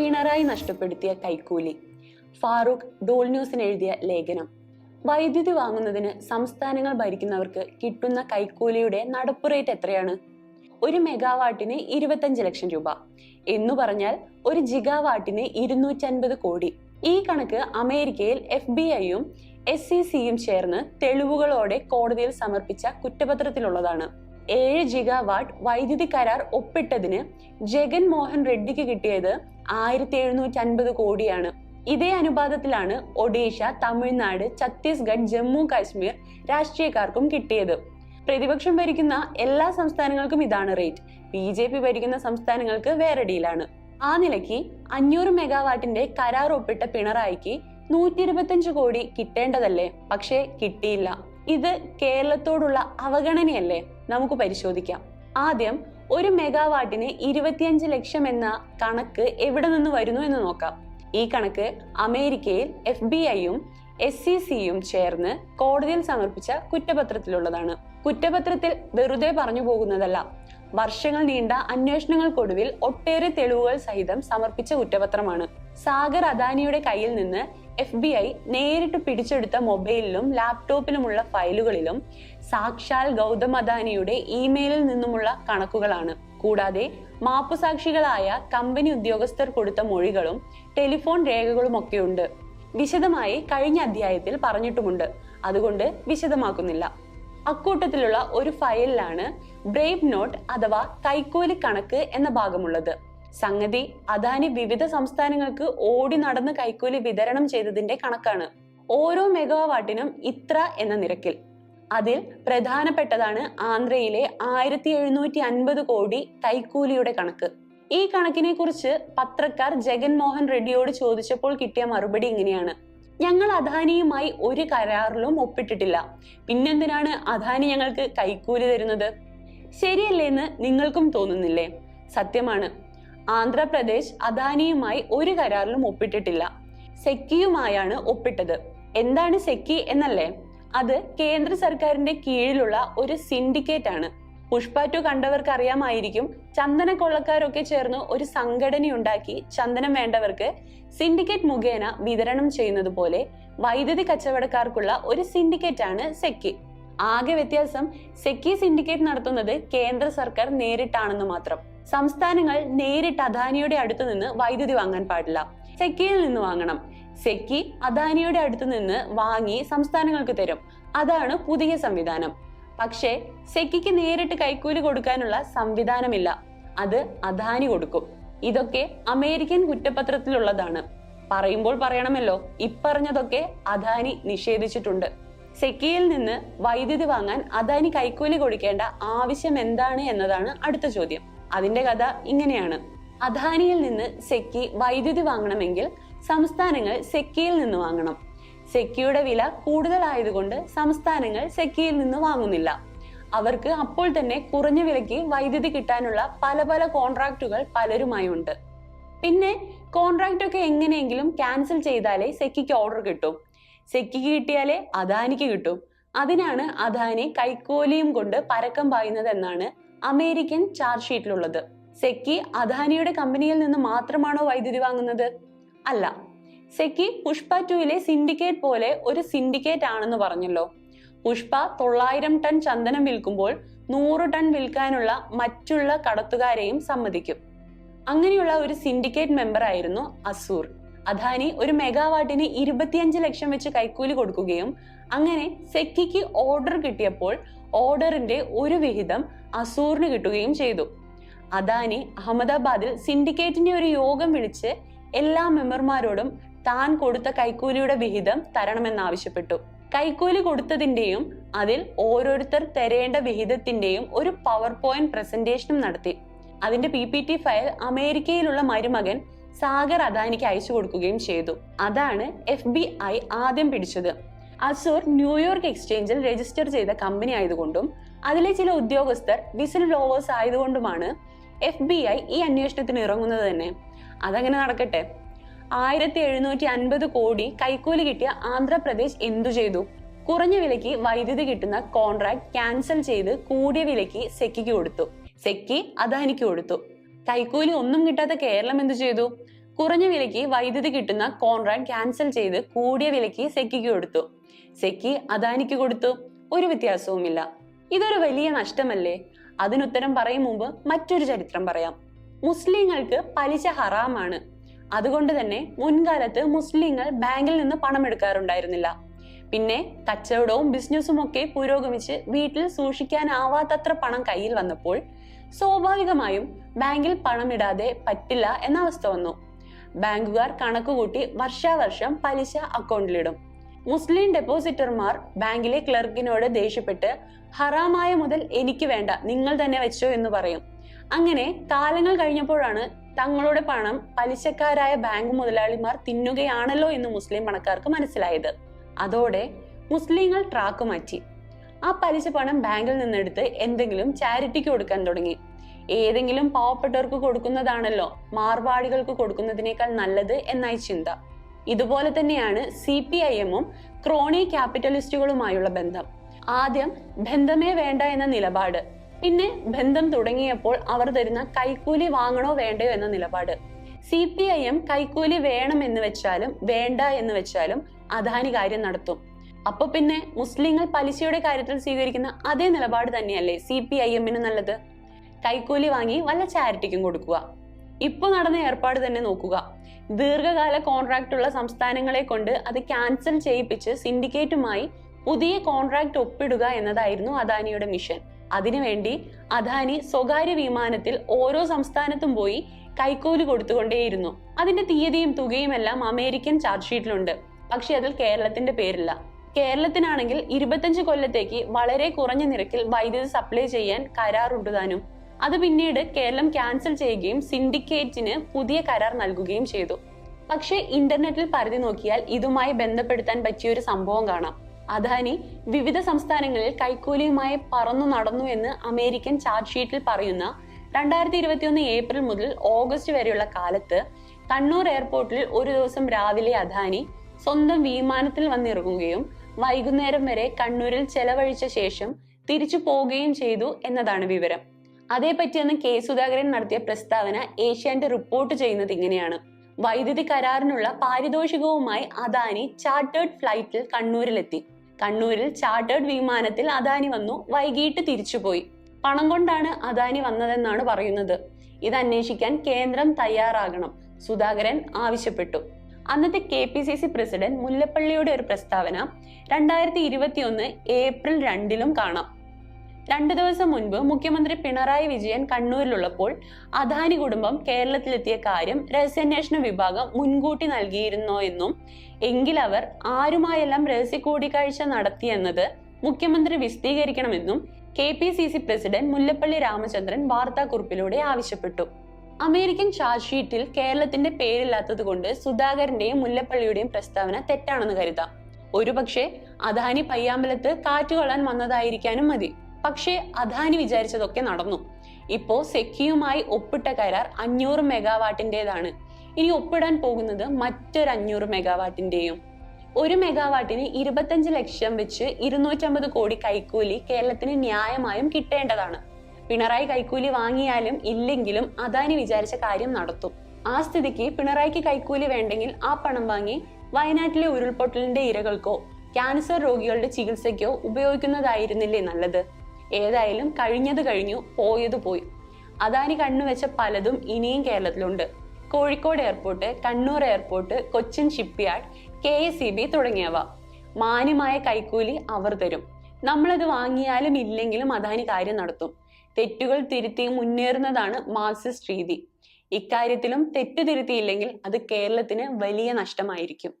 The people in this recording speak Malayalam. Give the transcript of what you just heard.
പിണറായി നഷ്ടപ്പെടുത്തിയ കൈക്കൂലി. ഫാറൂഖ് ഡോൾ ന്യൂസിന് എഴുതിയ ലേഖനം. വൈദ്യുതി വാങ്ങുന്നതിന് സംസ്ഥാനങ്ങൾ ഭരിക്കുന്നവർക്ക് കിട്ടുന്ന കൈക്കൂലിയുടെ നടപ്പ് റേറ്റ് എത്രയാണ്? ഒരു മെഗാവാട്ടിന് ഇരുപത്തഞ്ച് ലക്ഷം രൂപ. എന്നു പറഞ്ഞാൽ ഒരു ജിഗാവാട്ടിന് ഇരുന്നൂറ്റൻപത് കോടി. ഈ കണക്ക് അമേരിക്കയിൽ എഫ് ബി ഐയും എസ് സി സിയും ചേർന്ന് തെളിവുകളോടെ കോടതിയിൽ സമർപ്പിച്ച കുറ്റപത്രത്തിലുള്ളതാണ്. ഏഴ് ജിഗാവാട്ട് വൈദ്യുതി കരാർ ഒപ്പിട്ടതിന് ജഗൻ മോഹൻ റെഡ്ഡിക്ക് കിട്ടിയത് ആയിരത്തി എഴുന്നൂറ്റി അൻപത് കോടിയാണ്. ഇതേ അനുപാതത്തിലാണ് ഒഡീഷ തമിഴ്നാട് ഛത്തീസ്ഗഡ് ജമ്മു കാശ്മീർ രാഷ്ട്രീയക്കാർക്കും കിട്ടിയത്. പ്രതിപക്ഷം ഭരിക്കുന്ന എല്ലാ സംസ്ഥാനങ്ങൾക്കും ഇതാണ് റേറ്റ്. ബി ജെ പി ഭരിക്കുന്ന സംസ്ഥാനങ്ങൾക്ക് വേറെ ഡീലാണ് ആ നിലയ്ക്ക് അഞ്ഞൂറ് മെഗാവാട്ടിന്റെ കരാർ ഒപ്പിട്ട പിണറായിക്ക് നൂറ്റി ഇരുപത്തിയഞ്ച് കോടി കിട്ടേണ്ടതല്ലേ? പക്ഷേ കിട്ടിയില്ല. ഇത് കേരളത്തോടുള്ള അവഗണനയല്ലേ? നമുക്ക് പരിശോധിക്കാം. ആദ്യം ഒരു മെഗാവാട്ടിന് ഇരുപത്തിയഞ്ച് ലക്ഷം എന്ന കണക്ക് എവിടെ നിന്ന് വരുന്നു എന്ന് നോക്കാം. ഈ കണക്ക് അമേരിക്കയിൽ എഫ് ബി ഐയും എസ് സി സിയും ചേർന്ന് കോടതിയിൽ സമർപ്പിച്ച കുറ്റപത്രത്തിലുള്ളതാണ്. കുറ്റപത്രത്തിൽ വെറുതെ പറഞ്ഞു പോകുന്നതല്ല. വർഷങ്ങൾ നീണ്ട അന്വേഷണങ്ങൾക്കൊടുവിൽ ഒട്ടേറെ തെളിവുകൾ സഹിതം സമർപ്പിച്ച കുറ്റപത്രമാണ്. സാഗർ അദാനിയുടെ കയ്യിൽ നിന്ന് എഫ് ബി ഐ നേരിട്ട് പിടിച്ചെടുത്ത മൊബൈലിലും ലാപ്ടോപ്പിലുമുള്ള ഫയലുകളിലും സാക്ഷാൽ ഗൗതം അദാനിയുടെ ഇമെയിലിൽ നിന്നുമുള്ള കണക്കുകളാണ്. കൂടാതെ മാപ്പുസാക്ഷികളായ കമ്പനി ഉദ്യോഗസ്ഥർ കൊടുത്ത മൊഴികളും ടെലിഫോൺ രേഖകളുമൊക്കെയുണ്ട്. വിശദമായി കഴിഞ്ഞ അധ്യായത്തിൽ പറഞ്ഞിട്ടുമുണ്ട്. അതുകൊണ്ട് വിശദമാക്കുന്നില്ല. അക്കൂട്ടത്തിലുള്ള ഒരു ഫയലിലാണ് ബ്രേവ് നോട്ട് അഥവാ കൈക്കൂലി കണക്ക് എന്ന ഭാഗമുള്ളത്. സംഗതി അദാനി വിവിധ സംസ്ഥാനങ്ങൾക്ക് ഓടി നടന്ന് കൈക്കൂലി വിതരണം ചെയ്തതിന്റെ കണക്കാണ്. ഓരോ മെഗാവാട്ടിനും ഇത്ര എന്ന നിരക്കിൽ. അതിൽ പ്രധാനപ്പെട്ടതാണ് ആന്ധ്രയിലെ ആയിരത്തി എഴുന്നൂറ്റി അൻപത് കോടി കൈക്കൂലിയുടെ കണക്ക്. ഈ കണക്കിനെ കുറിച്ച് പത്രക്കാർ ജഗൻമോഹൻ റെഡ്ഡിയോട് ചോദിച്ചപ്പോൾ കിട്ടിയ മറുപടി ഇങ്ങനെയാണ്. ഞങ്ങൾ അദാനിയുമായി ഒരു കരാറിലും ഒപ്പിട്ടിട്ടില്ല. പിന്നെന്തിനാണ് അദാനി ഞങ്ങൾക്ക് കൈക്കൂലി തരുന്നത്? ശരിയല്ലേന്ന് നിങ്ങൾക്കും തോന്നുന്നില്ലേ? സത്യമാണ്. ആന്ധ്രാപ്രദേശ് അദാനിയുമായി ഒരു കരാറിലും ഒപ്പിട്ടിട്ടില്ല. സെക്കിയുമായാണ് ഒപ്പിട്ടത്. എന്താണ് സെക്കി എന്നല്ലേ? അത് കേന്ദ്ര സർക്കാരിന്റെ കീഴിലുള്ള ഒരു സിൻഡിക്കേറ്റ് ആണ് പുഷ്പ ടു കണ്ടവർക്ക് അറിയാമായിരിക്കും ചന്ദന കൊള്ളക്കാരൊക്കെ ചേർന്ന് ഒരു സംഘടനയുണ്ടാക്കി ചന്ദനം വേണ്ടവർക്ക് സിൻഡിക്കേറ്റ് മുഖേന വിതരണം ചെയ്യുന്നത് പോലെ വൈദ്യുതി കച്ചവടക്കാർക്കുള്ള ഒരു സിൻഡിക്കേറ്റ് ആണ് സെക്കി. ആകെ വ്യത്യാസം സെക്കി സിൻഡിക്കേറ്റ് നടത്തുന്നത് കേന്ദ്ര സർക്കാർ നേരിട്ടാണെന്ന് മാത്രം. സംസ്ഥാനങ്ങൾ നേരിട്ട് അദാനിയുടെ അടുത്ത് നിന്ന് വൈദ്യുതി വാങ്ങാൻ പാടില്ല. സെക്കിയിൽ നിന്ന് വാങ്ങണം. സെക്കി അദാനിയുടെ അടുത്ത് നിന്ന് വാങ്ങി സംസ്ഥാനങ്ങൾക്ക് തരും. അതാണ് പുതിയ സംവിധാനം. പക്ഷേ സെക്കിക്ക് നേരിട്ട് കൈക്കൂലി കൊടുക്കാനുള്ള സംവിധാനമില്ല. അത് അദാനി കൊടുക്കും. ഇതൊക്കെ അമേരിക്കൻ കുറ്റപത്രത്തിലുള്ളതാണ്. പറയുമ്പോൾ പറയണമല്ലോ ഇപ്പറഞ്ഞതൊക്കെ അദാനി നിഷേധിച്ചിട്ടുണ്ട്. സെക്കിയിൽ നിന്ന് വൈദ്യുതി വാങ്ങാൻ അദാനി കൈക്കൂലി കൊടുക്കേണ്ട ആവശ്യം എന്താണ് എന്നതാണ് അടുത്ത ചോദ്യം. അതിന്റെ കഥ ഇങ്ങനെയാണ്. അദാനിയിൽ നിന്ന് സെക്കി വൈദ്യുതി വാങ്ങണമെങ്കിൽ സംസ്ഥാനങ്ങൾ സെക്കിയിൽ നിന്ന് വാങ്ങണം. സെക്കിയുടെ വില കൂടുതലായതുകൊണ്ട് സംസ്ഥാനങ്ങൾ സെക്കിയിൽ നിന്ന് വാങ്ങുന്നില്ല. അവർക്ക് അപ്പോൾ തന്നെ കുറഞ്ഞ വിലയ്ക്ക് വൈദ്യുതി കിട്ടാനുള്ള പല പല കോൺട്രാക്റ്റുകൾ പലരുമായി ഉണ്ട്. പിന്നെ കോൺട്രാക്റ്റ് ഒക്കെ എങ്ങനെയെങ്കിലും ക്യാൻസൽ ചെയ്താലേ സെക്കിക്ക് ഓർഡർ കിട്ടും. സെക്കിക്ക് കിട്ടിയാലേ അദാനിക്ക് കിട്ടും. അതിനാണ് അദാനി കൈക്കോലിയും കൊണ്ട് പരക്കം പായുന്നത് എന്നാണ് അമേരിക്കൻ ചാർജ് ഷീറ്റിലുള്ളത് സെക്കി അദാനിയുടെ കമ്പനിയിൽ നിന്ന് മാത്രമാണോ വൈദ്യുതി വാങ്ങുന്നത്? അല്ല. സെക്കി പുഷ്പ ടുവിലെ സിൻഡിക്കേറ്റ് പോലെ ഒരു സിൻഡിക്കേറ്റ് ആണെന്ന് പറഞ്ഞല്ലോ. പുഷ്പ തൊള്ളായിരം ടൺ ചന്ദനം വിൽക്കുമ്പോൾ നൂറ് ടൺ വിൽക്കാനുള്ള മറ്റുള്ള കടത്തുകാരെയും സമ്മതിക്കും. അങ്ങനെയുള്ള ഒരു സിൻഡിക്കേറ്റ് മെമ്പർ ആയിരുന്നു അസൂർ. അദാനി ഒരു മെഗാവാട്ടിന് ഇരുപത്തിയഞ്ച് ലക്ഷം വെച്ച് കൈക്കൂലി കൊടുക്കുകയും അങ്ങനെ സെക്കിക്ക് ഓർഡർ കിട്ടിയപ്പോൾ ഓർഡറിന്റെ ഒരു വിഹിതം അസൂറിന് കിട്ടുകയും ചെയ്തു. അദാനി അഹമ്മദാബാദിൽ സിൻഡിക്കേറ്റിന്റെ ഒരു യോഗം വിളിച്ച് എല്ലാ മെമ്പർമാരോടും താൻ കൊടുത്ത കൈക്കൂലിയുടെ വിഹിതം തരണമെന്നാവശ്യപ്പെട്ടു കൈക്കൂലി കൊടുത്തതിന്റെയും അതിൽ ഓരോരുത്തർ തരേണ്ട വിഹിതത്തിന്റെയും ഒരു പവർ പോയിന്റ് പ്രസന്റേഷനും നടത്തി. അതിന്റെ പി പി ടി ഫയൽ അമേരിക്കയിലുള്ള മരുമകൻ സാഗർ അദാനിക്ക് അയച്ചു കൊടുക്കുകയും ചെയ്തു. അതാണ് എഫ് ബി ഐ ആദ്യം പിടിച്ചത്. അസൂർ ന്യൂയോർക്ക് എക്സ്ചേഞ്ചിൽ രജിസ്റ്റർ ചെയ്ത കമ്പനി ആയതുകൊണ്ടും അതിലെ ചില ഉദ്യോഗസ്ഥർ വിസിൽ ബ്ലോവേഴ്സ് ആയതുകൊണ്ടുമാണ് എഫ് ബി ഐ ഈ അന്വേഷണത്തിന് ഇറങ്ങുന്നത് തന്നെ. അതങ്ങനെ നടക്കട്ടെ. ആയിരത്തി എഴുന്നൂറ്റി അൻപത് കോടി കൈക്കൂലി കിട്ടിയ ആന്ധ്രാപ്രദേശ് എന്തു ചെയ്തു? കുറഞ്ഞ വിലയ്ക്ക് വൈദ്യുതി കിട്ടുന്ന കോൺട്രാക്ട് ക്യാൻസൽ ചെയ്ത് കൂടിയ വിലയ്ക്ക് സെക്കിക്ക് കൊടുത്തു. സെക്കി അദാനിക്ക് കൊടുത്തു. കൈക്കൂലി ഒന്നും കിട്ടാത്ത കേരളം എന്തു ചെയ്തു? കുറഞ്ഞ വിലയ്ക്ക് വൈദ്യുതി കിട്ടുന്ന കോൺട്രാക്ട് ക്യാൻസൽ ചെയ്ത് കൂടിയ വിലയ്ക്ക് സെക്കിക്ക് കൊടുത്തു. സെക്കി അദാനിക്ക് കൊടുത്തു. ഒരു വ്യത്യാസവുമില്ല. ഇതൊരു വലിയ നഷ്ടമല്ലേ? അതിനുത്തരം പറയും മുമ്പ് മറ്റൊരു ചരിത്രം പറയാം. മുസ്ലിങ്ങൾക്ക് പലിശ ഹറാമാണ്. അതുകൊണ്ട് തന്നെ മുൻകാലത്ത് മുസ്ലിങ്ങൾ ബാങ്കിൽ നിന്ന് പണം എടുക്കാറുണ്ടായിരുന്നില്ല. പിന്നെ കച്ചവടവും ബിസിനസ്സും ഒക്കെ പുരോഗമിച്ച് വീട്ടിൽ സൂക്ഷിക്കാനാവാത്തത്ര പണം കയ്യിൽ വന്നപ്പോൾ സ്വാഭാവികമായും ബാങ്കിൽ പണം ഇടാതെ പറ്റില്ല എന്ന അവസ്ഥ വന്നു. ബാങ്കുകാർ കണക്കുകൂട്ടി വർഷാവർഷം പലിശ അക്കൗണ്ടിലിടും മുസ്ലിം ഡെപ്പോസിറ്റർമാർ ബാങ്കിലെ ക്ലർക്കിനോട് ദേഷ്യപ്പെട്ട് ഹറാമായ മുതൽ എനിക്ക് വേണ്ട നിങ്ങൾ തന്നെ വെച്ചോ എന്ന് പറയും. അങ്ങനെ കാലങ്ങൾ കഴിഞ്ഞപ്പോഴാണ് തങ്ങളുടെ പണം പലിശക്കാരായ ബാങ്ക് മുതലാളിമാർ തിന്നുകയാണല്ലോ എന്ന് മുസ്ലിം പണക്കാർക്ക് മനസ്സിലായത്. അതോടെ മുസ്ലിങ്ങൾ ട്രാക്ക് മാറ്റി. ആ പലിശ പണം ബാങ്കിൽ നിന്നെടുത്ത് എന്തെങ്കിലും ചാരിറ്റിക്ക് കൊടുക്കാൻ തുടങ്ങി. ഏതെങ്കിലും പാവപ്പെട്ടവർക്ക് കൊടുക്കുന്നതാണല്ലോ മാർവാടികൾക്ക് കൊടുക്കുന്നതിനേക്കാൾ നല്ലത് എന്നായി ചിന്ത. ഇതുപോലെ തന്നെയാണ് സി പി ഐ എമ്മും ക്രോണി ക്യാപിറ്റലിസ്റ്റുകളുമായുള്ള ബന്ധം. ആദ്യം ബന്ധമേ വേണ്ട എന്ന നിലപാട് പിന്നെ ബന്ധം തുടങ്ങിയപ്പോൾ അവർ തരുന്ന കൈക്കൂലി വാങ്ങണോ വേണ്ടയോ എന്ന നിലപാട്. സി പി ഐ എം കൈക്കൂലി വേണം എന്ന് വെച്ചാലും വേണ്ട എന്ന് വെച്ചാലും അദാനി കാര്യം നടത്തും. അപ്പൊ പിന്നെ മുസ്ലിങ്ങൾ പലിശയുടെ കാര്യത്തിൽ സ്വീകരിക്കുന്ന അതേ നിലപാട് തന്നെയല്ലേ സി പി ഐ എമ്മിന് നല്ലത്? കൈക്കൂലി വാങ്ങി വല്ല ചാരിറ്റിക്കും കൊടുക്കുക. ഇപ്പൊ നടന്ന ഏർപ്പാട് തന്നെ നോക്കുക. ദീർഘകാല കോൺട്രാക്ട് ഉള്ള സംസ്ഥാനങ്ങളെ കൊണ്ട് അത് ക്യാൻസൽ ചെയ്യിപ്പിച്ച് സിൻഡിക്കേറ്റുമായി പുതിയ കോൺട്രാക്ട് ഒപ്പിടുക എന്നതായിരുന്നു അദാനിയുടെ മിഷൻ അതിനുവേണ്ടി അദാനി സ്വകാര്യ വിമാനത്തിൽ ഓരോ സംസ്ഥാനത്തും പോയി കൈക്കൂലി കൊടുത്തുകൊണ്ടേയിരുന്നു. അതിന്റെ തീയതിയും തുകയും എല്ലാം അമേരിക്കൻ ചാർജ് ഷീറ്റിലുണ്ട് പക്ഷെ അതിൽ കേരളത്തിന്റെ പേരില്ല. കേരളത്തിനാണെങ്കിൽ ഇരുപത്തഞ്ച് കൊല്ലത്തേക്ക് വളരെ കുറഞ്ഞ നിരക്കിൽ വൈദ്യുതി സപ്ലൈ ചെയ്യാൻ കരാറുണ്ട് താനും. അത് പിന്നീട് കേരളം ക്യാൻസൽ ചെയ്യുകയും സിൻഡിക്കേറ്റിന് പുതിയ കരാർ നൽകുകയും ചെയ്തു. പക്ഷേ ഇന്റർനെറ്റിൽ പരിധി നോക്കിയാൽ ഇതുമായി ബന്ധപ്പെടുത്താൻ പറ്റിയ ഒരു സംഭവം കാണാം. അദാനി വിവിധ സംസ്ഥാനങ്ങളിൽ കൈക്കൂലിയുമായി പറന്നു നടന്നു എന്ന് അമേരിക്കൻ ചാർജ് ഷീറ്റിൽ പറയുന്ന രണ്ടായിരത്തി ഇരുപത്തിയൊന്ന് ഏപ്രിൽ മുതൽ ഓഗസ്റ്റ് വരെയുള്ള കാലത്ത് കണ്ണൂർ എയർപോർട്ടിൽ ഒരു ദിവസം രാവിലെ അദാനി സ്വന്തം വിമാനത്തിൽ വന്നിറങ്ങുകയും വൈകുന്നേരം വരെ കണ്ണൂരിൽ ചെലവഴിച്ച ശേഷം തിരിച്ചു പോവുകയും ചെയ്തു എന്നതാണ് വിവരം. അതേപറ്റി അന്ന് കെ സുധാകരൻ നടത്തിയ പ്രസ്താവന ഏഷ്യാന്റെ റിപ്പോർട്ട് ചെയ്യുന്നത് ഇങ്ങനെയാണ്. വൈദ്യുതി കരാറിനുള്ള പാരിതോഷികവുമായി അദാനി ചാർട്ടേഡ് ഫ്ലൈറ്റിൽ കണ്ണൂരിലെത്തി. കണ്ണൂരിൽ ചാർട്ടേഡ് വിമാനത്തിൽ അദാനി വന്നു വൈകിട്ട് തിരിച്ചുപോയി. പണം കൊണ്ടാണ് അദാനി വന്നതെന്നാണ് പറയുന്നത്. ഇത് അന്വേഷിക്കാൻ കേന്ദ്രം തയ്യാറാകണം സുധാകരൻ ആവശ്യപ്പെട്ടു. അന്നത്തെ K P C C president മുല്ലപ്പള്ളിയുടെ ഒരു പ്രസ്താവന രണ്ടായിരത്തി ഇരുപത്തിയൊന്ന് ഏപ്രിൽ രണ്ടിലും കാണാം. രണ്ടു ദിവസം മുൻപ് മുഖ്യമന്ത്രി പിണറായി വിജയൻ കണ്ണൂരിലുള്ളപ്പോൾ അദാനി കുടുംബം കേരളത്തിലെത്തിയ കാര്യം രഹസ്യാന്വേഷണ വിഭാഗം മുൻകൂട്ടി നൽകിയിരുന്നോ എന്നും എങ്കിൽ അവർ ആരുമായെല്ലാം രഹസ്യ കൂടിക്കാഴ്ച നടത്തിയെന്നത് മുഖ്യമന്ത്രി വിശദീകരിക്കണമെന്നും K P C C president Mullappally Ramachandran വാർത്താക്കുറിപ്പിലൂടെ ആവശ്യപ്പെട്ടു. അമേരിക്കൻ ചാർജ് ഷീറ്റിൽ കേരളത്തിന്റെ പേരില്ലാത്തത് കൊണ്ട് സുധാകരന്റെയും മുല്ലപ്പള്ളിയുടെയും പ്രസ്താവന തെറ്റാണെന്ന് കരുതാം. ഒരുപക്ഷെ അദാനി പയ്യാമ്പലത്ത് കാറ്റുകൊള്ളാൻ വന്നതായിരിക്കാനും മതി. പക്ഷേ അദാനി വിചാരിച്ചതൊക്കെ നടന്നു. ഇപ്പോ സെക്കിയുമായി ഒപ്പിട്ട കരാർ അഞ്ഞൂറ് മെഗാവാട്ടിന്റേതാണ്. ഇനി ഒപ്പിടാൻ പോകുന്നത് മറ്റൊരു അഞ്ഞൂറ് മെഗാവാട്ടിന്റെയും. ഒരു മെഗാവാട്ടിന് ഇരുപത്തഞ്ച് ലക്ഷം വെച്ച് ഇരുന്നൂറ്റമ്പത് കോടി കൈക്കൂലി കേരളത്തിന് ന്യായമായും കിട്ടേണ്ടതാണ്. പിണറായി കൈക്കൂലി വാങ്ങിയാലും ഇല്ലെങ്കിലും അദാനി വിചാരിച്ച കാര്യം നടത്തും. ആ സ്ഥിതിക്ക് പിണറായിക്ക് കൈക്കൂലി വേണ്ടെങ്കിൽ ആ പണം വാങ്ങി വയനാട്ടിലെ ഉരുൾപൊട്ടലിന്റെ ഇരകൾക്കോ ക്യാൻസർ രോഗികളുടെ ചികിത്സയ്ക്കോ ഉപയോഗിക്കുന്നതായിരുന്നില്ലേ നല്ലത്? ഏതായാലും കഴിഞ്ഞത് കഴിഞ്ഞു പോയത് പോയി. അദാനി കണ്ണുവെച്ച പലതും ഇനിയും കേരളത്തിലുണ്ട്. Kozhikode airport Kannur airport Cochin shipyard K S E B തുടങ്ങിയവ. മാന്യമായ കൈക്കൂലി അവർ തരും. നമ്മളത് വാങ്ങിയാലും ഇല്ലെങ്കിലും അദാനി കാര്യം നടത്തും. തെറ്റുകൾ തിരുത്തി മുന്നേറുന്നതാണ് മാർക്സിസ്റ്റ് രീതി. ഇക്കാര്യത്തിലും തെറ്റ് തിരുത്തിയില്ലെങ്കിൽ അത് കേരളത്തിന് വലിയ നഷ്ടമായിരിക്കും.